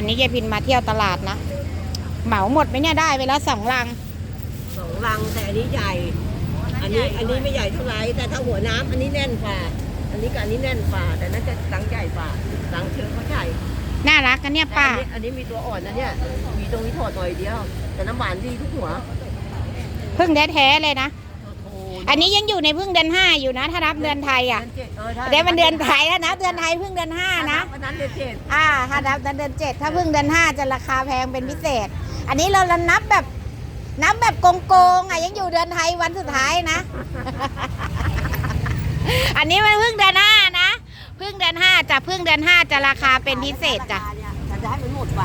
อันนี้ยายพินมาเที่ยวตลาดนะ เหมาหมดไหมเนี่ยได้ไปแล้วสองลัง สองลังแต่อันนี้ใหญ่ อันนี้อันนี้ไม่ใหญ่เท่าไหร่แต่ถ้าหัวน้ำอันนี้แน่นกว่า อันนี้กับอันนี้แน่นกว่าแต่น่าจะลังใหญ่กว่าลังเชื้อเขาใหญ่น่ารักกันเนี่ยแต่ป้าอันนี้อันนี้มีตัวอ่อนนะเนี่ย มีตรงนี้ถอดหน่อยเดียว แต่น้ำหวานดีทุกหัวพึ่งแท้ๆเลยนะโอ้โหอันนี้ยังอยู่ในพึ่งเดือนห้าอยู่นะ ถ้านับเดือนไทยอะเดืนเจ็ดเออถ้าเดี๋ยวมันเดือนไทยแล้วนะเดือนไทยพึ่งเดือนห้านะ วันนั้นเดือนเจ็ดอ่าถ้านับเดือนเจ็ดถ้าพึ่งเดือนห้าจะราคาแพงเป็นพิเศษ อันนี้เรานับแบบนับแบบโกงๆอะยังอยู่เดือนไทยวันสุดท้ายนะ อันนี้มันพึ่งเดือนห้านะพึ่งเดือนห้าจะพึ่งเดือนห้าจะราคาเป็นพิเศษจ้ะฉันจะให้มันหมดไป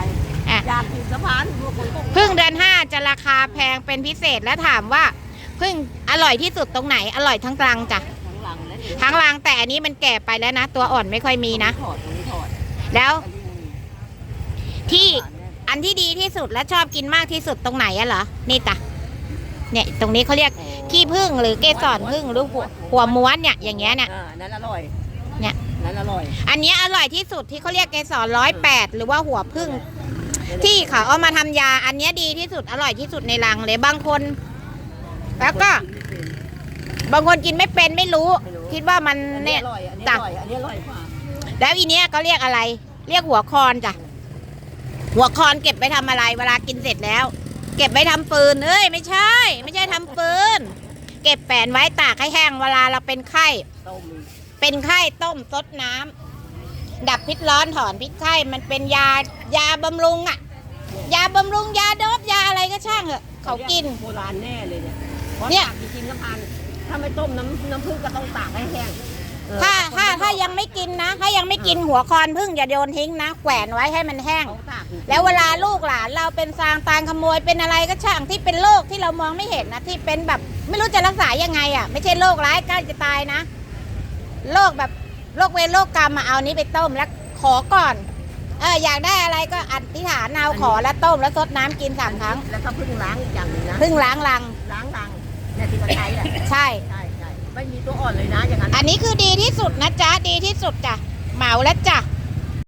อะอยากถึงสะพานพวกคนก็พึ่งเดือนห้าจะราคาแพงเป็นพิเศษแล้วถามว่า พึ่งอร่อยที่สุดตรงไหนอร่อยทั้งกลางจ้ะทั้งหลังและทั้งรางแต่อันนี้มันแก่ไปแล้วนะ ตัวอ่อนไม่ค่อยมีนะ ถอดตรงนี้ถอดแล้วอันนี้มีที่อันที่ดีที่สุดและชอบกินมากที่สุดตรงไหนอะเหรอนี่จ้ะเนี่ยตรงนี้เขาเรียกขี้ผึ้งหรือเกสรผึ้งหรือหัวหัวม้วนเนี่ยอย่างเงี้ยเนี่ย อ่านั่นอร่อยเนี่ย นั่นอร่อยอันเนี้ยอร่อยที่สุดที่เขาเรียกเกสรร้อยแปดหรือว่าหัวผึ้งที่เขาเอามาทำยาอันเนี้ยดีที่สุดอร่อยที่สุดในรังเลยบางคน แล้วก็บางคนกินไม่เป็นไม่รู้ คิดว่ามันอันนี้เนี่ยอร่อยอันนี้จ้ะอร่อยอันนี้อร่อยกว่าแล้วอีเนี้ยก็เรียกอะไร เรียกหัวคอนจ้ะหัวคอนเก็บไปทำอะไร เวลากินเสร็จแล้ว เก็บไปทำฟืนเอ้ยไม่ใช่ ไม่ใช่ทำฟืนเก็บแปนไว้ตากให้แห้งเวลาเราเป็นไข้ต้มอีกเป็นไข้ต้มซดน้ำดับพิษร้อนถอนพิษไข้มันเป็นยายาบำรุงอะยาบำรุงยาโดบยาอะไรก็ช่างเหอะเขากินโบราณแน่เลยเนี่ย เพราะเนี่ยตากจริงๆน้ำพันถ้าไม่ต้มน้ำน้ำผึ้งก็ต้องตากให้แห้งเออถ้าถ้าคนถ้ายังไม่กินนะ ถ้ายังไม่กินหัวคอนพึ่งอย่าโยนทิ้งนะแขวนไว้ให้มันแห้งเขาตากจริงๆแล้วเวลาลูกหลานเราเป็นซางตางขโมยเป็นอะไรก็ช่างที่เป็นโรคที่เรามองไม่เห็นนะที่เป็นแบบไม่รู้จะรักษายังไงอะ ไม่ใช่โรคร้ายใกล้จะตายนะโรคแบบโรคเวรโรคกรรมมาเอานี้ไปต้มแล้วขอก่อน เอออยากได้อะไรก็อธิษฐานเอาขอแล้วต้มแล้วซดน้ำกินสามครั้ง แล้วก็พึ่งล้างอีกอย่างหนึงนะ เพึ่งล้างรังล้างรัง เนี่ยที่เขาใช้แหละใช่ ใช่ใช่ไม่มีตัวอ่อนเลยนะอย่างนั้น อันนี้คือดีที่สุดนะจ๊ะ ดีที่สุดจ้ะ เหมาแล้วจ้ะ